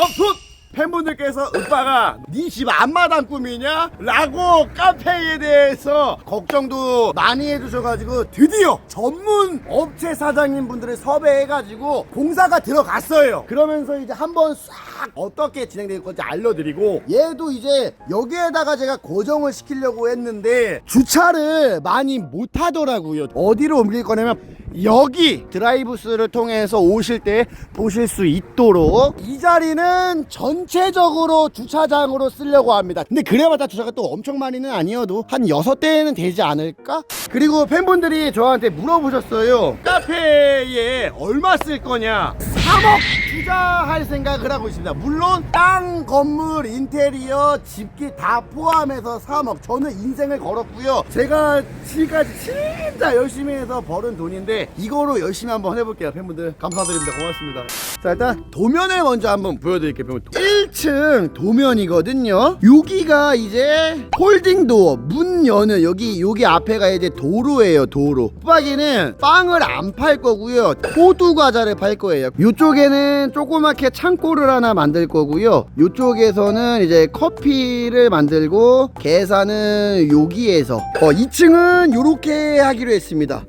멈춘! 팬분들께서 오빠가 네 집 앞마당 꿈이냐? 라고 카페에 대해서 걱정도 많이 해주셔가지고 드디어 전문 업체 사장님 분들을 섭외해가지고 공사가 들어갔어요 그러면서 이제 한번 싹 어떻게 진행될 건지 알려드리고 얘도 이제 여기에다가 제가 고정을 시키려고 했는데 주차를 많이 못 하더라고요 어디로 옮길 거냐면 여기 드라이브스를 통해서 오실 때 보실 수 있도록 이 자리는 전체적으로 주차장으로 쓰려고 합니다. 근데 그래봤자 주차가 또 엄청 많이는 아니어도 한 6대는 되지 않을까? 그리고 팬분들이 저한테 물어보셨어요. 카페에 얼마 쓸 거냐? 3억 투자할 생각을 하고 있습니다. 물론 땅, 건물, 인테리어, 집기 다 포함해서 3억. 저는 인생을 걸었고요. 제가 지금까지 진짜 열심히 해서 벌은 돈인데 이거로 열심히 한번 해볼게요. 팬분들 감사드립니다. 고맙습니다. 자 일단 도면을 먼저 한번 보여드릴게요. 팬분들. 1층 도면이거든요. 여기가 이제 홀딩 도어 문 여는 여기 여기 앞에가 이제 도로예요. 도로. 후박이는 빵을 안 팔 거고요. 호두 과자를 팔 거예요. 이쪽에는 조그맣게 창고를 하나 만들 거고요. 이쪽에서는 이제 커피를 만들고 계산은 여기에서 어 2층은 이렇게 하기로 했습니다.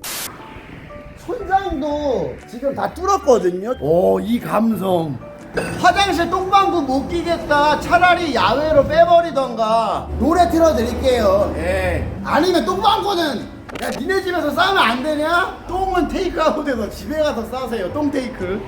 천장도 지금 다 뚫었거든요. 오, 이 감성. 화장실 똥방구 못 끼겠다. 차라리 야외로 빼버리던가. 노래 틀어드릴게요. 예. 아니면 똥방구는 야, 니네 집에서 싸면 안 되냐? 똥은 테이크아웃해서 집에 가서 싸세요. 똥 테이크.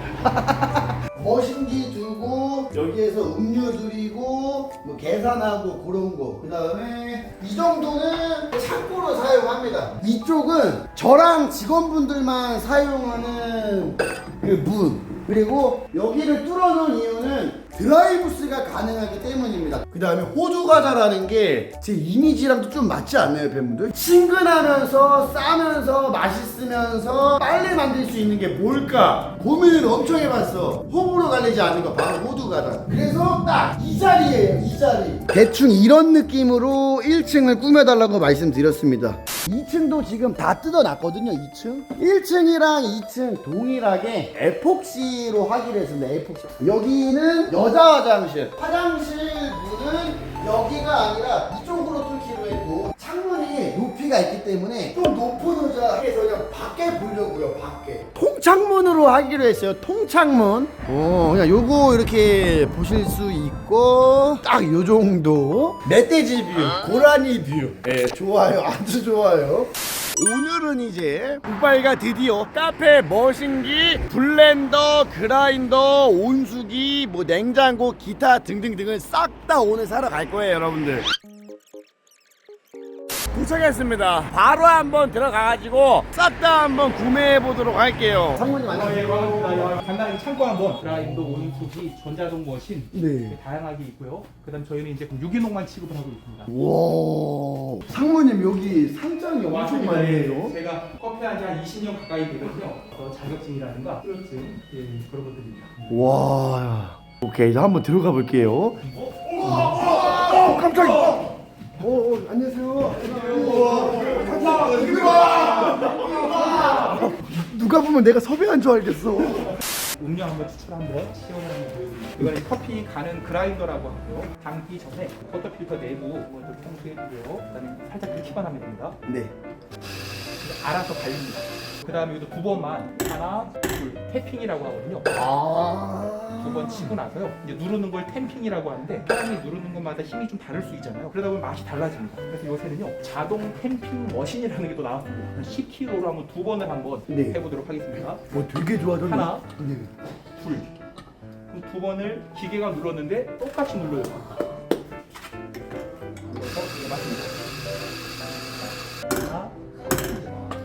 머신기 두고 여기에서 음료 드리고 뭐 계산하고 그런 거. 그 다음에 이 정도는 창고로 사용합니다. 이쪽은 저랑 직원분들만 사용하는 그 문. 그리고 여기를 뚫어놓은 이유는 드라이브스가 가능하기 때문입니다. 그 다음에 호두 과자라는 게 제 이미지랑도 좀 맞지 않나요, 팬분들? 친근하면서 싸면서 맛있으면서 빨리 만들 수 있는 게 뭘까? 고민을 엄청 해봤어. 호불호 갈리지 않는 거 바로 호두 과자. 그래서 딱 이 자리예요, 이 자리. 대충 이런 느낌으로 1층을 꾸며달라고 말씀드렸습니다. 2층도 지금 다 뜯어놨거든요, 2층. 1층이랑 2층 동일하게 에폭시로 하기로 했습니다, 에폭시. 여기는 여자 화장실. 화장실 문은 여기가 아니라 높이가 있기 때문에 좀 높은 의자에서 그냥 밖에 보려고요, 밖에. 통창문으로 하기로 했어요, 통창문. 어, 그냥 요거 이렇게 보실 수 있고, 딱 요 정도. 멧돼지 뷰, 고라니 뷰. 예, 좋아요. 아주 좋아요. 오늘은 이제 우발가 드디어 카페 머신기, 블렌더, 그라인더, 온수기, 뭐 냉장고, 기타 등등등을 싹 다 오늘 사러 갈 거예요, 여러분들. 도착했습니다. 바로 한번 들어가가지고 싹다 한번 구매해 보도록 할게요. 상무님 안녕하세요. 간단하게 창고 한번 드라인도 온수기, 전자동 머신 네. 다양하게 있고요. 그다음 저희는 이제 유기농만 취급을 하고 있습니다. 와, 상무님 여기 상장이 엄청 많이 해요. 제가 커피 한지 한 20년 가까이 되거든요. 어, 자격증이라든가 수료증 예, 그런 것들입니다. 와, 오케이, 이제 한번 들어가 볼게요. 어, 깜짝이야. 어, 어, 안녕하세요. 누가 보면 내가 섭외한 줄 알겠어. 음료 한번 추출 한번 시연을 한번. 이거는 커피 가는 그라인더라고 하고요. 담기 전에 버터 필터 내부 먼저 청소해주고요. 그다음에 살짝 긁기만 하면 됩니다. 네. 알아서 갈립니다. 그다음에 이것도 두 번만 하나, 둘 태핑이라고 하거든요. 아. 두번 치고 나서요. 이제 누르는 걸 템핑이라고 하는데 사람이 누르는 것마다 힘이 좀 다를 수 있잖아요. 그러다 보면 맛이 달라집니다. 그래서 요새는요 자동 템핑 머신이라는 게 또 나왔습니다. 10kg로 한번 두 번을 한번 네. 해보도록 하겠습니다. 뭐 되게 좋아졌네. 하나. 네. 둘. 그럼 두 번을 기계가 눌렀는데 똑같이 눌러요. 눌러서 이게 맞습니다. 하나,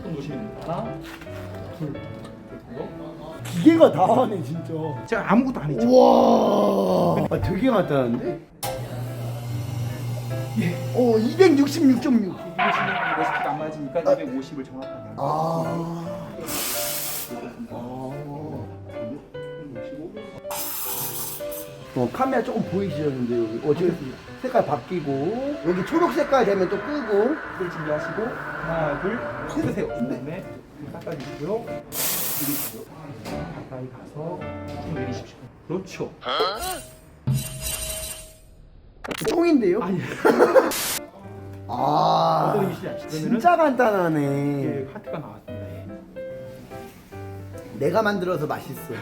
손 놓으시면 됩니다. 하나, 둘. 기계가 다 하네 진짜. 제가 아무것도 안 했죠. 우와. 아, 되게 간단한데? 예. 어, 266.6. 이거 지금 레시피가 안 맞으니까 250을 정확하게 아. 어, 카메라 조금 보이시죠, 근데 여기. 어, 지금 색깔 바뀌고. 여기 초록 색깔 되면 또 끄고. 이걸 준비하시고 하나 둘 쓰세요. 그다음에 닦아주시고요. 내리시고요. 가까이 가서 좀 내리십시오. 그렇죠. 똥인데요? 아니 아 의미인지 아시죠? 그러면은 진짜 간단하네 이게 하트가 나왔습니다. 예. 내가 만들어서 맛있어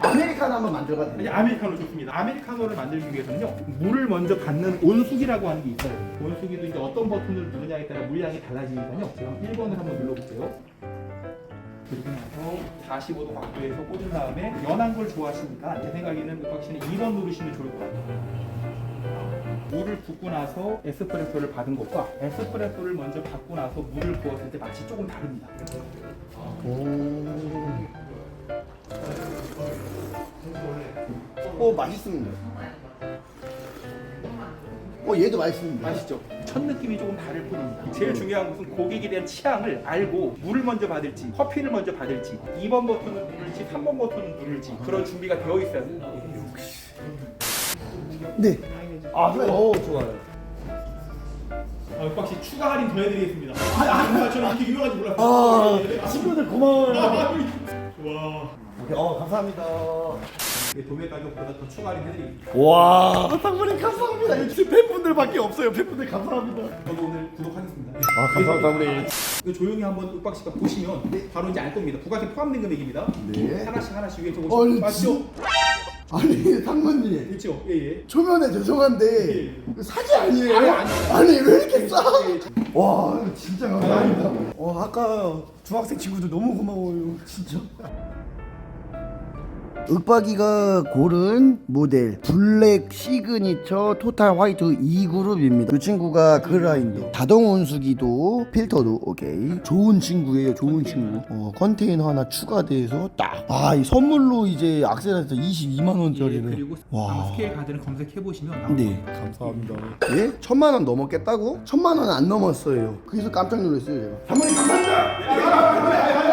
아메리카노 한번 만들어봐도 아니, 돼? 아메리카노 좋습니다. 아메리카노를 만들기 위해서는요 물을 먼저 받는 온수기라고 하는 게 있어요. 온수기도 이제 어떤 버튼을 누르냐에 따라 물량이 달라지니까요. 제가 1번을 한번 눌러볼게요. 그리고 나서 45도 각도에서 꽂은 다음에 연한 걸 좋아하시니까 제 생각에는 은박 씨는 2번 누르시면 좋을 것 같아요. 물을 붓고 나서 에스프레소를 받은 것과 에스프레소를 먼저 받고 나서 물을 부었을 때 맛이 조금 다릅니다. 오 맛있습니다 어 얘도 맛있습니다 맛있죠? 첫 느낌이 조금 다를 뿐입니다. 제일 중요한 것은 고객에 대한 취향을 알고 물을 먼저 받을지 커피를 먼저 받을지 2번 버튼을 누를지 3번 버튼을 누를지 그런 준비가 되어 있어야 돼요. 네. 아, 그래. 어, 좋아요. 아, 박씨 추가 할인 더 해드리겠습니다. 아, 저는 이렇게 유명한지 몰랐어요. 아, 친구들 고마워요. 와. 오케이, 어, 감사합니다. 도매 가격보다 더 추가 할인 해드립니다. 와, 상무님 감사합니다. 이제 팬분들밖에 없어요. 팬분들 감사합니다. 저도 오늘 구독하겠습니다. 아, 감사합니다, 우리. 이거 조용히 한번 윽박 씨가 보시면 바로 이제 알 겁니다. 부가세 포함된 금액입니다. 네. 하나씩 하나씩 위에 적으시면 맞죠? 아니, 상무님. 그렇죠. 예 예. 초면에 죄송한데 예. 이거 사지 아니에요? 아니, 아니. 아니 왜 이렇게 싸? 예, 예. 와 진짜 감사합니다. 와 아까 중학생 친구들 너무 고마워요 진짜. 윽박이가 고른 모델 블랙 시그니처 토탈 화이트 2그룹입니다 이 친구가 그라인더 자동 온수기도 필터도 오케이 좋은 친구예요 좋은 친구 어, 컨테이너 하나 추가돼서 딱아이 선물로 이제 악세사리에서 22만 예, 원짜리를 그리고 와. 스케일 가드는 검색해 보시면 나옵니다. 네, 감사합니다. 예? 천만 원 넘었겠다고? 천만 원 안 넘었어요. 그래서 깜짝 놀랐어요, 제가. 사모님 감사합니다.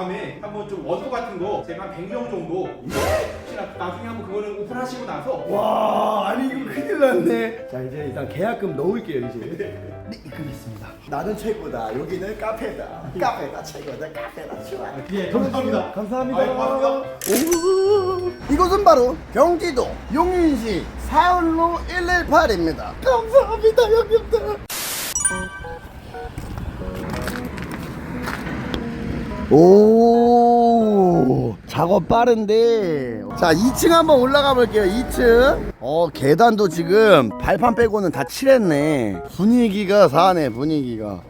다음에 한번 좀 원도 같은 거 제가 한 100명 정도 혹시나 나중에 한번 그거는 오픈하시고 나서 와, 아니 이거 큰일 났네. 자, 이제 일단 계약금 넣을게요, 이제. 네, 입금했습니다. 나는 최고다. 여기는 카페다. 카페다 최고다. 카페다 좋아. 예 감사합니다. 감사합니다. 아유, 고맙습니다. 오, 이곳은 바로 경기도 용인시 사울로 118입니다. 감사합니다, 형님들. 오 작업 빠른데. 자 2층 한번 올라가 볼게요 2층. 어 계단도 지금 발판 빼고는 다 칠했네. 분위기가 사네 분위기가.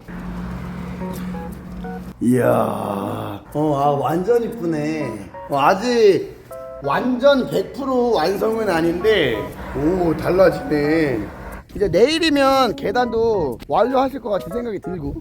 이야. 어 아 완전 이쁘네. 어, 아직 완전 100% 완성은 아닌데 오 달라지네. 이제 내일이면 계단도 완료하실 것 같은 생각이 들고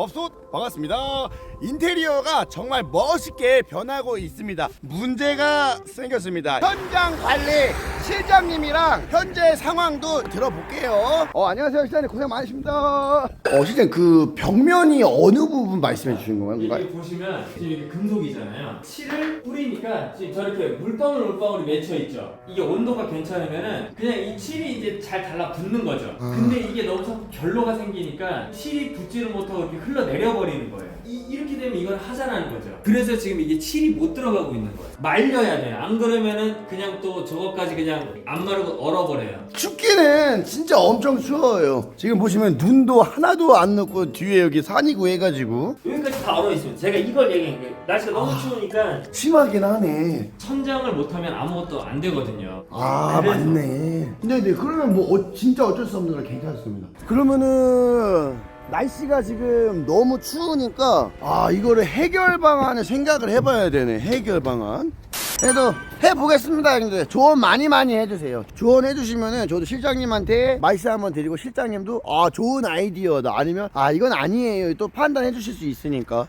법솥 반갑습니다. 인테리어가 정말 멋있게 변하고 있습니다. 문제가 생겼습니다. 현장 관리 실장님이랑 현재 상황도 들어볼게요. 어 안녕하세요 실장님 고생 많으십니다. 어 실장님 그 벽면이 어느 부분 말씀해 주신 건가요? 이게 보시면 지금 이게 금속이잖아요. 칠을 뿌리니까 지금 저렇게 물방울 물방울이 맺혀 있죠. 이게 온도가 괜찮으면은 그냥 이 칠이 이제 잘 달라붙는 거죠. 아. 근데 이게 너무 자꾸 결로가 생기니까 칠이 붙지를 못하고 이렇게 흘러 내려 버리는 거예요. 이, 렇게 되면 이건 하자라는 거죠. 그래서 지금 이게 칠이 못 들어가고 있는 거예요. 말려야 돼요. 안 그러면은 그냥 또 저것까지 그냥 안 마르고 얼어버려요. 춥기는 진짜 엄청 추워요. 지금 보시면 눈도 하나도 안 녹고 뒤에 여기 산이고 해가지고 여기까지 다 얼어 있습니다. 제가 이걸 얘기한 거예요. 날씨가 너무 추우니까 심하긴 하네. 천장을 못하면 아무것도 안 되거든요. 아 그래서. 맞네. 근데 네 그러면 뭐 어, 진짜 어쩔 수 없는 걸 괜찮습니다. 그러면은 날씨가 지금 너무 추우니까 아 이거를 해결 방안을 생각을 해봐야 되네. 해결 방안. 그래도 해보겠습니다 형님들. 조언 많이 많이 해주세요. 조언 해주시면은 저도 실장님한테 말씀 한번 드리고 실장님도 아 좋은 아이디어다. 아니면 아 이건 아니에요. 또 판단해 주실 수 있으니까